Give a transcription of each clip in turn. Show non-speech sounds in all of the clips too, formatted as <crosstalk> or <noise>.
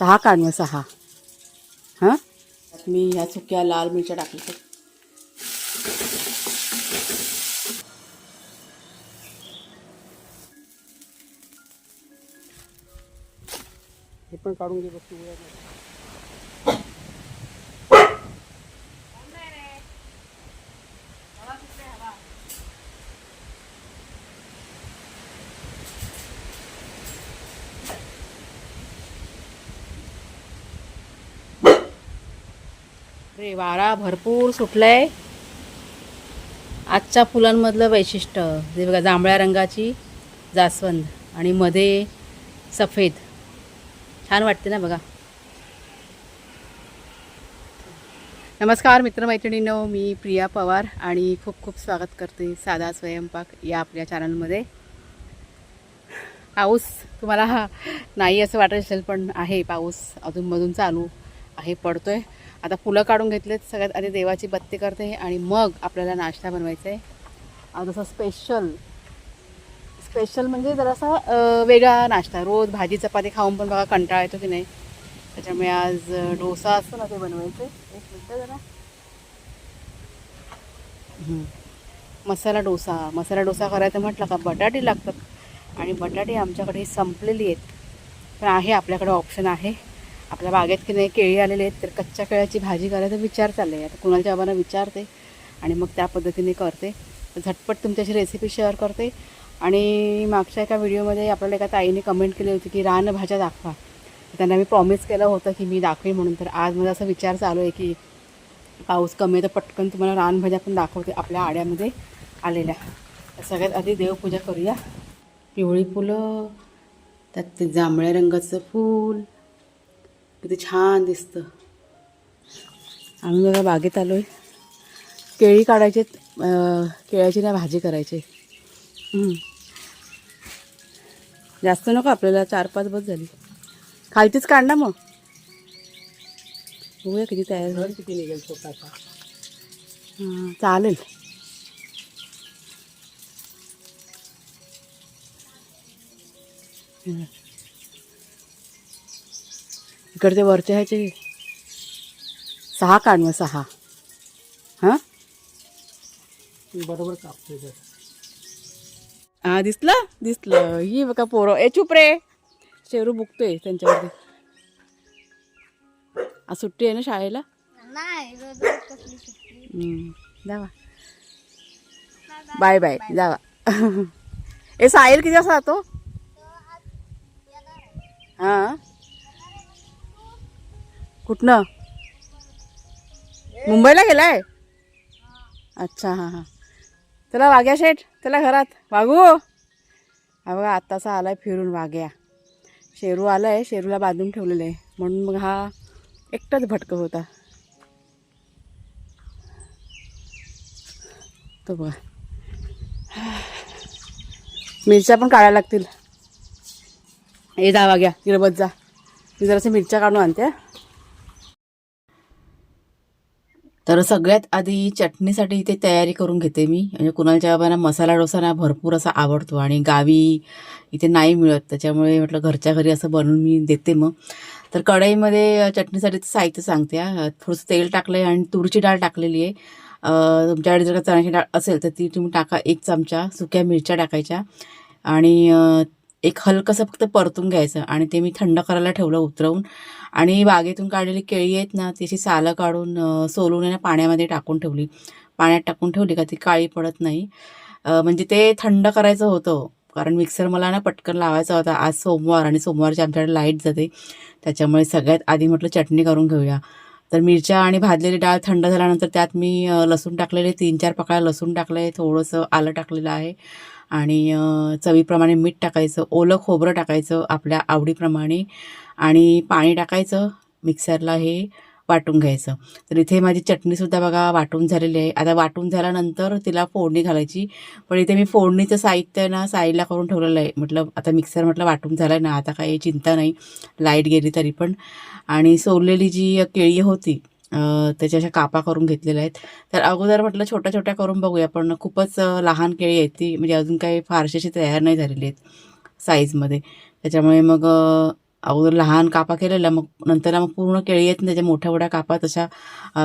सहा काढ मग सहा. हां? मी ह्या सुक्या लाल मिरच्या टाकल्या हे पण काढून घे बघ अरे वारा भरपूर सुटलाय. आजच्या फुलांमधलं वैशिष्ट्य जे बघा जांभळ्या रंगाची जास्वंद आणि मध्ये सफेद. छान वाटते ना बघा. नमस्कार मित्रमैत्रिणींनो मी प्रिया पवार आणि खूप खूप स्वागत करते साधा स्वयंपाक या आपल्या चॅनलमध्ये पाऊस तुम्हाला नाही असं वाटत असेल पण आहे पाऊस. अधूनमधून चालू आहे पडतोय. आता फुलं काढून घेतलेत सगळ्यात आधी देवाची बत्ती करते आणि मग आपल्याला नाश्ता बनवायचा आहे. आज असं स्पेशल स्पेशल म्हणजे जरासा वेगळा नाश्ता. रोज भाजी चपाती खाऊन पण बघा कंटाळा येतो की नाही. त्याच्यामुळे आज डोसा असतो ना ते बनवायचं. एक मिनटं जरा. मसाला डोसा. मसाला डोसा करायचं म्हटलं का बटाटे लागतात. आणि बटाटे आमच्याकडे संपलेली आहेत. पण आहे आपल्याकडे ऑप्शन आहे. आपल्या बागेत की नाही केळी आलेले आहेत तर कच्च्या केळ्याची भाजी करायचा विचार चालला आहे आता कुणाच्या बाबांना विचारते आणि मग त्या पद्धतीने करते. तर झटपट तुमच्याशी रेसिपी शेअर करते. आणि मागच्या एका व्हिडिओमध्ये आपल्याला एका ताईने कमेंट केली होती की रानभाज्या दाखवा. त्यांना मी प्रॉमिस केलं होतं की मी दाखवेन म्हणून. तर आज माझा असा विचार चालू आहे की पाऊस कमी आहे तर पटकन तुम्हाला रानभाज्या पण दाखवते आपल्या आड्यामध्ये आलेल्या. सगळ्यात आधी देवपूजा करूया. पिवळी फुलं त्यात ते जांभळ्या रंगाचं फूल किती छान दिसतं. आम्ही बघा बागेत आलो आहे केळी काढायचे केळ्याची ना भाजी करायची. जास्त नको आपल्याला चार पाच बस झाली. खालतीच काढ ना मग. बघूया किती तयार झाली. किती निघेल हां चालेल. हं. इकडचे वरचे ह्याचे सहा काढ मग सहा. हां? बरोबर हां दिसलं? दिसलं. ही बघा पोरं. ए चुप रे. शेरू बुकतोय त्यांच्यावरती. आज सुट्टी आहे ना शाळेला? जावा. Bye bye. जावा. <laughs> ए साहिल किती वाजता जातो? हां? कुठनं? मुंबईला गेलाय? अच्छा हां हां. चला वाघ्या शेठ चला घरात. वाघू? हा बघा आत्ताचा आलाय फिरून वाघ्या. शेरू आलाय शेरूला बांधून ठेवलेलं आहे. म्हणून मग हा एकटाच भटक होता. तो बघा. मिरच्या पण काढायला लागतील. ए जा वाघ्या तिरबत जा. मी जराशा मिरच्या काढून आणते हा. तर सगळ्यात आधी चटणीसाठी इथे तयारी करून घेते मी. म्हणजे कुणालच्या बाबांना मसाला डोसा ना भरपूर असा आवडतो आणि गावी इथे नाही मिळत. त्याच्यामुळे म्हटलं घरच्या घरी असं बनवून मी देते मग. तर कढईमध्ये चटणीसाठी साहित्य सांगते हा. थोडंसं तेल टाकलं आहे आणि तुरीची डाळ टाकलेली आहे. तुमच्याकडे जर का चण्याची डाळ असेल तर ती तुम्ही टाका एक चमचा सुक्या मिरच्या टाकायच्या आणि एक हलकंसं फक्त परतून घ्यायचं आणि ते मी थंड करायला ठेवलं उतरवून. आणि बागेतून काढलेली केळी आहेत ना त्याची सालं काढून सोलून आहे ना पाण्यामध्ये टाकून ठेवली. पाण्यात टाकून ठेवली का ती काळी पडत नाही. म्हणजे ते थंड करायचं होतं. कारण मिक्सर मला ना पटकन लावायचा होता. आज सोमवार आणि सोमवारची आमच्याकडे लाइट जाते. त्याच्यामुळे सगळ्यात आधी म्हटलं चटणी करून घेऊया. तर मिरच्या आणि भाजलेली डाळ थंड झाल्यानंतर त्यात मी लसूण टाकलेले तीन चार पाकळ्या लसूण टाकलं आहे थोडंसं आलं टाकलेलं आहे. आणि चवीप्रमाणे मीठ टाकायचं ओलं खोबरं टाकायचं आपल्या आवडीप्रमाणे आणि पाणी टाकायचं मिक्सरला हे वाटून घ्यायचं. तर इथे माझी चटणीसुद्धा बघा वाटून झालेली आहे. आता वाटून झाल्यानंतर तिला फोडणी घालायची. पण इथे मी फोडणीचं साहित्य ना साईडला करून ठेवलेलं आहे. म्हटलं आता मिक्सर म्हटलं वाटून झालं आहे ना आता काही चिंता नाही. लाइट गेली तरी पण. आणि सोललेली जी केळी होती त्याच्या अशा कापा करून घेतलेल्या आहेत. तर अगोदर म्हटलं छोट्या छोट्या करून बघूया पण खूपच लहान केळी आहेत ती म्हणजे अजून काही फारशी अशी तयार नाही झालेली आहेत साईजमध्ये त्याच्यामुळे मग अगोदर लहान कापा केलेला मग नंतर मग पूर्ण केळी येत त्याच्या मोठ्या मोठ्या कापा तशा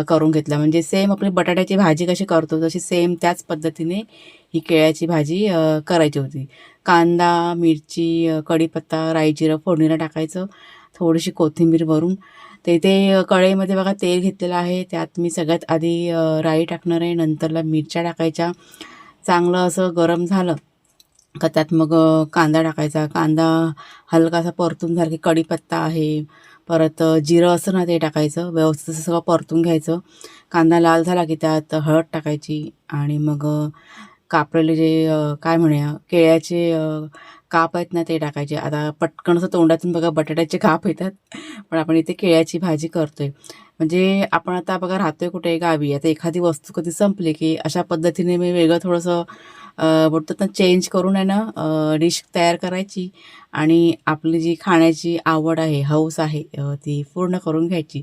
करून घेतल्या. म्हणजे सेम आपली बटाट्याची भाजी कशी करतो तशी सेम त्याच पद्धतीने ही केळ्याची भाजी करायची होती. कांदा मिरची कढीपत्ता राई जिरं फोडणीला टाकायचं थोडीशी कोथिंबीर भरून ते ते कढईमध्ये बघा तेल घेतलेलं आहे. त्यात मी सगळ्यात आधी राई टाकणार आहे. नंतरला मिरच्या टाकायच्या. चांगलं असं गरम झालं का त्यात मग कांदा टाकायचा. कांदा हलकासा परतून झाला की कढीपत्ता आहे. परत जिरं असं ना ते टाकायचं. व्यवस्थित असं सगळं परतून घ्यायचं. कांदा लाल झाला की त्यात हळद टाकायची. आणि मग कापलेले जे काय म्हणूया केळ्याचे काप आहेत ना ते टाकायचे. आता पटकन असं तोंडातून बघा बटाट्याचे काप येतात. पण आपण इथे केळ्याची भाजी करतोय. म्हणजे आपण आता बघा राहतोय कुठे गावी. आता एखादी वस्तू कधी संपली की अशा पद्धतीने मी वेगळं थोडंसं अ, बोलतात चेंज करून आहे ना डिश तयार करायची आणि आपली जी खाण्याची आवड आहे हौस आहे ती पूर्ण करून घ्यायची.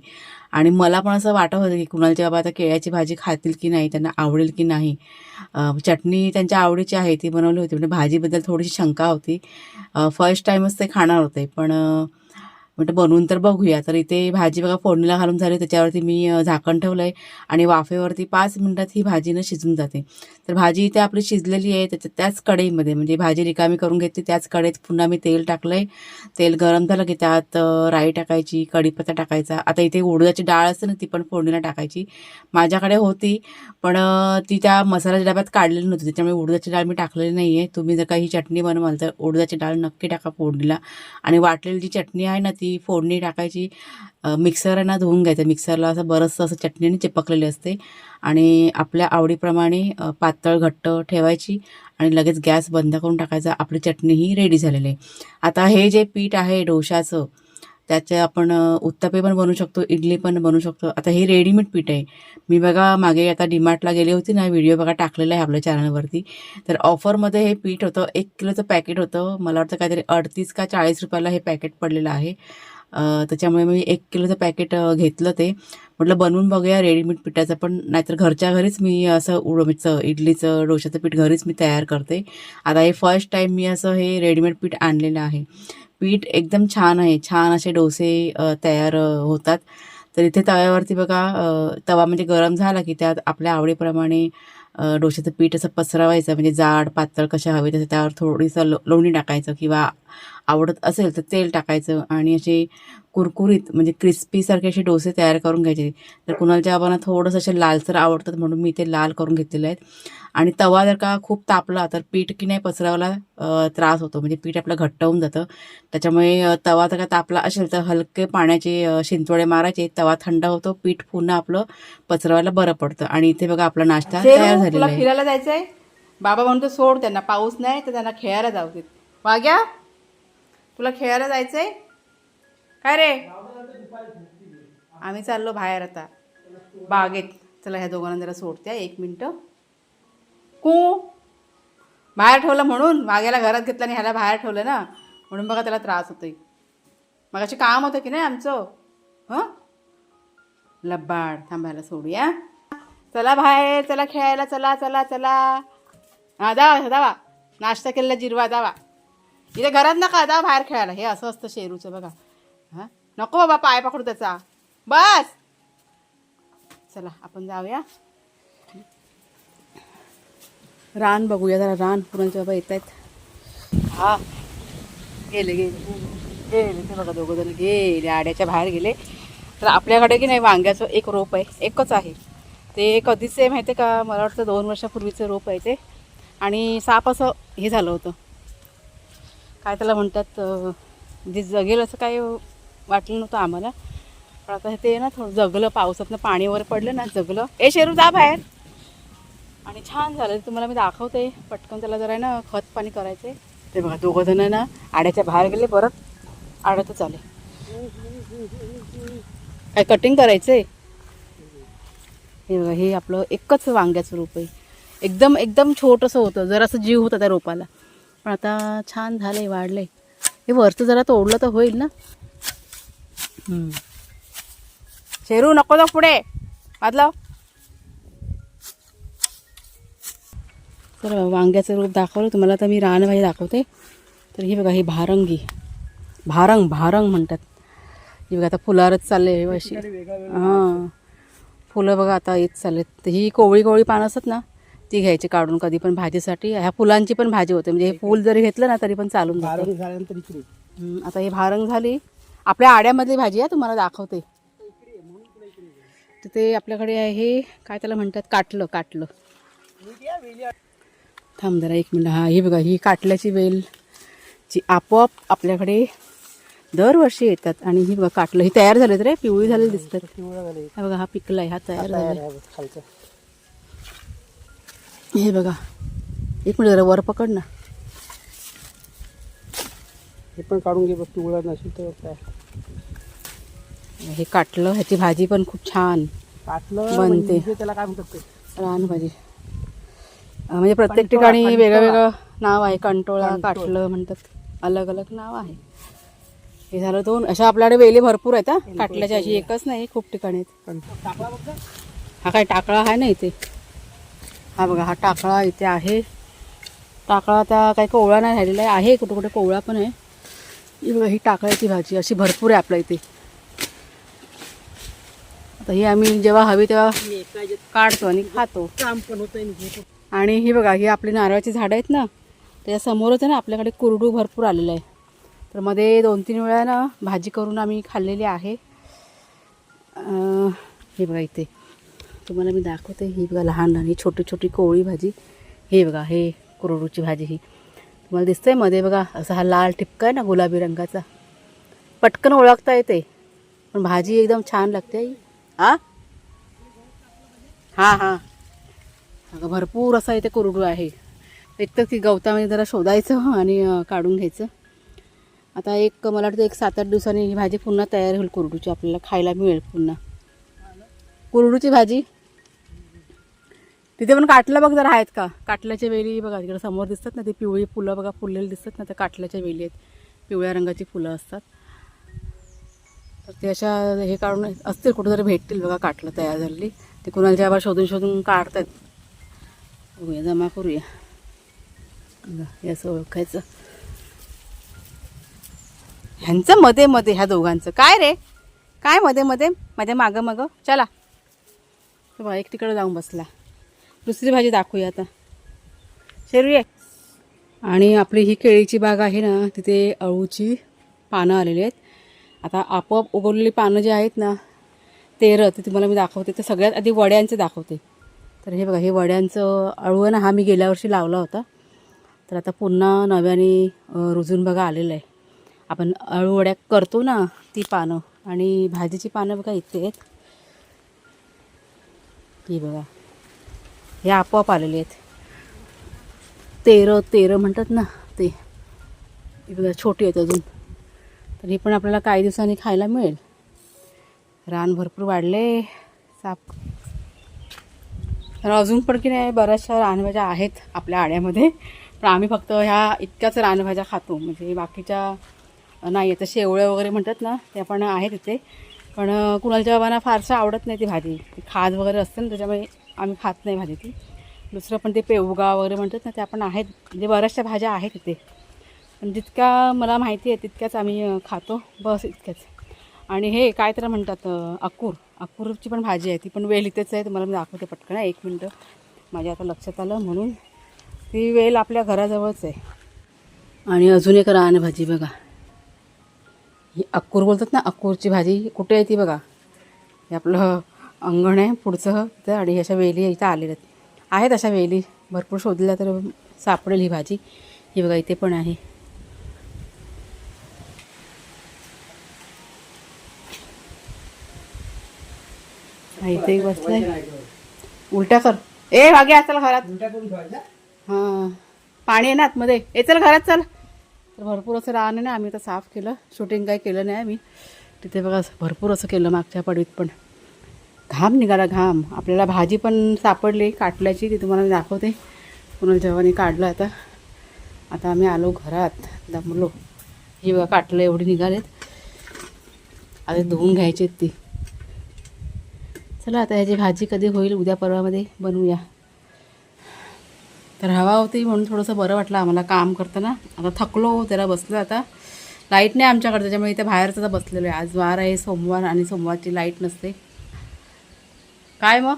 आणि मला पण असं वाटत होतं की कुणालच्या बाबा आता केळ्याची भाजी खातील की नाही त्यांना आवडेल की नाही चटणी त्यांच्या आवडीची आहे ती बनवली होती म्हणजे भाजीबद्दल थोडीशी शंका होती. फर्स्ट टाईमच ते खाणार होते पण म्हटलं बनवून तर बघूया. तर इथे भाजी बघा फोडणीला घालून झाली. त्याच्यावरती मी झाकण ठेवलं आहे आणि वाफेवरती पाच मिनटात ही भाजीनं शिजून जाते. तर भाजी इथे आपली शिजलेली आहे. त्याच्या त्याच कढईमध्ये म्हणजे भाजी रिकामी करून घेतली त्याच कढईत पुन्हा मी तेल टाकलं आहे तेल गरम झालं की त्यात राई टाकायची कढीपत्ता टाकायचा. आता इथे उडदाची डाळ असते ना ती पण फोडणीला टाकायची. माझ्याकडे होती पण ती त्या मसाल्याच्या डब्यात काढलेली नव्हती. त्याच्यामुळे उडदाची डाळ मी टाकलेली नाही आहे तुम्ही जर का ही चटणी बनवाल तर उडदाची डाळ नक्की टाका फोडणीला. आणि वाटलेली जी चटणी आहे ना ती फोडणी टाकायची मिक्सरना धुवून घ्यायचं. मिक्सरला असं बरंचसं असं चटणीने चिपकलेली असते. आणि आपल्या आवडीप्रमाणे पातळ घट्ट ठेवायची आणि लगेच गॅस बंद करून टाकायचा. आपली चटणी ही रेडी झालेली आहे. आता हे जे पीठ आहे डोशाचं त्याचे आपण उत्तपे पण बनवू शकतो इडली पण बनवू शकतो. आता हे रेडीमेड पीठ आहे. मी बघा मागे आता डीमार्टला गेली होती ना व्हिडिओ बघा टाकलेला आहे आपल्या चॅनलवरती. तर ऑफरमध्ये हे पीठ होतं एक किलोचं पॅकेट होतं. मला वाटतं काहीतरी अडतीस का चाळीस रुपयाला हे पॅकेट पडलेलं आहे. त्याच्यामुळे मी एक किलोचं पॅकेट घेतलं ते. म्हटलं बनवून बघूया रेडीमेड पिठाचं पण नाहीतर घरच्या घरीच मी असं उडमीचं इडलीचं डोशाचं पीठ घरीच मी तयार करते. आता हे फर्स्ट टाईम मी असं हे रेडीमेड पीठ आणलेलं आहे. पीठ एकदम छान आहे. छान असे डोसे तयार होतात. तर इथे तव्यावरती बघा तवा म्हणजे गरम झाला की त्यात आपल्या आवडीप्रमाणे अ, डोशाचं पीठ असं पसरवायचं. म्हणजे जाड पातळ कशा हवे तसं त्यावर थोडीसं लो लोणी टाकायचं किंवा आवडत असेल तर तेल टाकायचं आणि असे कुरकुरीत म्हणजे क्रिस्पीसारखे असे डोसे तयार करून घ्यायचे. तर कुणालच्या बाबांना थोडंसं असे लालसर आवडतात म्हणून मी ते लाल करून घेतलेले आहेत. आणि तवा जर का खूप तापला तर पीठ की नाही पसरवायला अ, त्रास होतो. म्हणजे पीठ आपलं घट्ट होऊन जातं. त्याच्यामुळे तवा जर का तापला असेल तर हलके पाण्याचे शिंतोडे मारायचे. तवा थंड होतो पीठ पुन्हा आपलं पसरवायला बरं पडतं. आणि इथे बघा आपला नाश्ता तयार झालेला आहे. फिरायला जायचंय बाबा म्हणतो सोड त्यांना पाऊस नाही तर त्यांना खेळायला जाऊ देत वाग्या? तुला खेळायला जायचं आहे काय रे? आम्ही चाललो बाहेर आता. बागेत चला ह्या दोघांना जरा सोडते एक मिनटं. कू? बाहेर ठेवलं म्हणून? मागेला घरात घेतलं आणि ह्याला बाहेर ठेवलं ना? म्हणून बघा त्याला त्रास होतोय. मग असे काम होतं की नाही आमचं? हं? लब्बाड थांबायला सोडूया. चला बाहेर. चला खेळायला. चला चला चला. हा दावा दावा नाश्ता केलेला जिरवा दावा इथे घरात नका दावा बाहेर खेळायला. हे असं असतं शेरूचं बघा. हां? नको बाबा पाय पकडू त्याचा. बस! चला आपण जाऊया. रान बघूया जरा रान. पुरणचे बाबा येत आहेत हा. गेले गेले. गेले ते बघा दोघं जण. गेले आड्याच्या बाहेर गेले. तर आपल्याकडे की नाही वांग्याचं एक रोप आहे. एकच आहे. ते कधीच आहे माहिती आहे का मला वाटतं दोन वर्षापूर्वीचं रोप आहे ते. आणि साप असं हे झालं होतं. काय त्याला म्हणतात जे जगेल असं काही वाटलं नव्हतं आम्हाला. पण आता ते ना थोडं जगलं पावसातनं पाणी वगैरे पडलं ना जगलं. ए शेरू जा बाहेर. आणि छान झालं. तुम्हाला मी दाखवते. पटकन त्याला जरा आहे ना खत पाणी करायचे ते बघा दोघं जण ना आड्याच्या बाहेर गेले परत आडतच आले काय कटिंग करायचं आहे हे बघा हे आपलं एकच वांग्याचं रोप आहे. एकदम एकदम छोटंसं होतं. जरासं जीव होता त्या रोपाला. पण आता छान झालंय वाढलंय. हे वरचं जरा तोडलं तर होईल ना? हम्म. शेरू नको जाऊ पुढे. वाजलाव तर वांग्याचं रूप दाखवलं. तुम्हाला आता मी रानभाजी दाखवते. तर ही बघा ही भारंगी. भारंग भारंग म्हणतात. ही बघा आता फुलारच चालले अशी. हां. फुलं बघा आता येत चाललेत. तर ही कोवळी कोवळी पानं असतात ना ती घ्यायची काढून कधी पण भाजीसाठी. ह्या फुलांची पण भाजी होते. म्हणजे हे फुल जरी घेतलं ना तरी पण चालून जातं. बारावी झाल्यानंतर इकडे हम्म, आता ही भारंग झाली. आपल्या आड्यामधली भाजी आहे तुम्हाला दाखवते. तिथे आपल्याकडे आहे काय त्याला म्हणतात? काटलं काटलं. थांब जरा एक मिनिट. हा ही बघा ही काटल्याची वेल जी आपोआप आपल्याकडे दरवर्षी येतात. आणि ही बघा काटलं. ही तयार झालेत रे? पिवळी झालेली दिसतात. पिवळा झाले हा बघा हा पिकलाय हा तयार तयार झालाय आहे बघ, खालचं. हे बघा. एक मिनिट जरा वर पकड ना. हे पण काढून घे बघ पिवळा नसेल तर काय. हे काटलं ह्याची भाजी पण खूप छान काटलं बनते. म्हणजे त्याला काय म्हणतात ते. रान भाजी अं, म्हणजे प्रत्येक कंटोळा, ठिकाणी कंटोळा. वेगळं वेगळं नाव आहे. कंटोळा कंटोळा. काटलं म्हणतात. अलग अलग नाव आहे. हे झालं दोन. अशा आपल्याकडे वेली भरपूर आहेत हा. काटल्याची अशी एकच नाही खूप ठिकाणी आहेत. कंट- टाकला बघ जा. हा काय टाकळा आहे ना इथे. हा बघा हा टाकळा इथे आहे. टाकळा आता काही कोवळा नाही राहिलेला आहे आहे कुठे कुठे कोवळा पण आहे. ही बघा ही टाकळ्याची भाजी अशी भरपूर आहे आपल्या इथे. आता ही आम्ही जेव्हा हवी तेव्हा काढतो आणि खातो. काम पण होतंय आणि हे ही बघा ही आपली नारळाची झाडं आहेत ना त्याच्या समोरच आहे ना आपल्याकडे कुरडू भरपूर आलेलं आहे. तर मध्ये दोन तीन वेळा ना भाजी करून आम्ही खाल्लेली आहे. हे बघा इथे. तुम्हाला मी दाखवते. ही बघा लहान लहान ही छोटी छोटी कोवळी भाजी. हे बघा हे कुरडूची भाजी ही. तुम्हाला दिसतंयमध्ये बघा असा हा लाल टिपका आहे ना गुलाबी रंगाचा. पटकन ओळखता येते. पण भाजी एकदम छान लागते आई. हा हां हां. अगं भरपूर असा इथे कुरडू आहे. एक तर ती गवतामध्ये जरा शोधायचं आणि काढून घ्यायचं. आता एक मला वाटतं एक सात आठ दिवसांनी ही भाजी पुन्हा तयार होईल कुरडूची. आपल्याला खायला मिळेल पुन्हा. कुरडूची भाजी? तिथे पण काटलं बघ जरा आहेत का? काटल्याच्या वेली बघा तिकडे समोर दिसतात ना ते पिवळी फुलं बघा फुललेली दिसतात ना त्या काटल्याच्या वेली आहेत. पिवळ्या रंगाची फुलं असतात. तर ते अशा हे काढून असतील कुठंतरी भेटतील बघा काटलं तयार झालेली. ते कुणाच्या आभार शोधून शोधून काढतात बघूया जमा करूया. याचं असं ओळखायचं. ह्यांचं मध्ये मध्ये ह्या दोघांचं. काय रे? काय मध्ये मध्ये? माझ्या मागं मागं. चला. तो एक तिकडे जाऊन बसला. दुसरी भाजी दाखवूया आता. शेरू ये आणि आपली ही केळीची बाग आहे ना तिथे अळूची पानं आलेली आहेत. आता आपोआप उगवलेली पानं जी आहेत ना तेरं ते तुम्हाला मी दाखवते. ते सगळ्यात आधी वड्यांचे दाखवते. तर हे बघा हे वड्यांचं अळू आहे ना हा मी गेल्या वर्षी लावला होता. तर आता पुन्हा नव्याने रुजून बघा आलेलं आहे. आपण अळू वड्या करतो ना ती पानं. आणि भाजीची पानं बघा इथे आहेत. ही बघा. हे आपोआप आलेले आहेत. तेरं तेरं म्हणतात ना ते. बघा छोटी आहेत अजून. तर ही पण आपल्याला काही दिवसांनी खायला मिळेल. रान भरपूर वाढले. साप. तर अजून पण की नाही बऱ्याचशा रानभाज्या आहेत आपल्या आड्यामध्ये. पण आम्ही फक्त ह्या इतक्याच रानभाज्या खातो. म्हणजे बाकीच्या नाही आता शेवळ्या वगैरे म्हणतात ना त्या पण आहेत इथे. पण कुणालच्या बाबांना फारसं आवडत नाही ती भाजी. खाज वगैरे असते ना त्याच्यामुळे आम्ही खात नाही भाजी ती. दुसरं पण ते पेवगा वगैरे म्हणतात ना त्या पण आहेत. म्हणजे बऱ्याचशा भाज्या आहेत इथे. पण जितक्या मला माहिती आहे तितक्याच आम्ही खातो. बस इतक्याच. आणि हे काय त्याला म्हणतात अक्कूर अक्कूरची पण भाजी आहे ती पण वेल इथेच आहे. तुम्हाला मी दाखवते पटकन. एक मिनटं. माझ्या आता लक्षात आलं म्हणून. ती वेल आपल्या घराजवळच आहे. आणि अजून एक रानभाजी बघा. ही अक्कूर बोलतात ना अक्कूरची भाजी. कुठे आहे ती बघा. हे आपलं अंगण आहे पुढचं तिथं आणि अशा वेली इथं आलेल्या आहेत. अशा वेली. भरपूर शोधल्या तर सापडेल ही भाजी. ही बघा इथे पण आहे. इथे एक बसलाय उलट्या कर. ए भाग्या चल घरात. हां. पाणी आहे ना आतमध्ये. ए चल घरात चल. तर भरपूर असं रान आहे ना आम्ही आता साफ केलं. शूटिंग काही केलं नाही आम्ही. तिथे बघा भरपूर असं केलं मागच्या पडवीत पण. घाम निघाला घाम. आपल्याला भाजी पण सापडली काटल्याची ती तुम्हाला मी दाखवते. पुन्हा जेव्हा काढलं आता. आता आम्ही आलो घरात दमलो. ही बघा काटलं एवढी निघालेत. आता धुवून घ्यायची आहेत ती. चला आता ह्याची भाजी कधी होईल उद्या परवामध्ये बनवूया. तर हवा होती म्हणून थोडंसं बरं वाटलं आम्हाला काम करताना. आता थकलो त्याला बसलो आता. लाइट नाही आमच्याकडे त्याच्यामुळे इथे बाहेरचं तर बसलेलो आहे. आज वार आहे सोमवार आणि सोमवारची लाइट नसते. काय मग?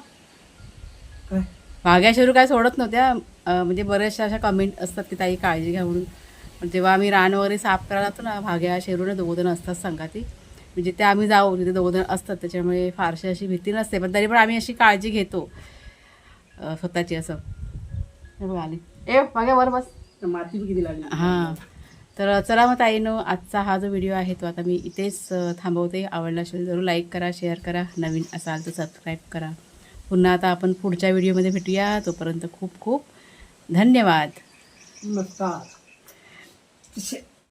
काय? भाग्या शेरू काय सोडत नव्हत्या. म्हणजे बऱ्याचशा अशा कमेंट असतात की ताई काळजी घ्या म्हणून. पण जेव्हा आम्ही रान वगैरे साफ करायला जातो ना भाग्या शेरूने दोघंजण असतात संघाती म्हणजे ते आम्ही जाऊ तिथे दोघंजण असतात. त्याच्यामुळे फारशी अशी भीती नसते. पण तरी पण आम्ही अशी काळजी घेतो. स्वतःची असं. आली. ए भाग्या वर बस. माती बी किती लागली. हां. तर चला मग ताईनो आजचा हा जो व्हिडिओ आहे तो आता मी इथेच थांबवते. आवडला असेल जरूर लाईक करा शेअर करा. नवीन असाल तर सबस्क्राईब करा. पुन्हा आता आपण पुढच्या व्हिडिओमध्ये भेटूया. तोपर्यंत खूप खूप धन्यवाद. नमस्कार.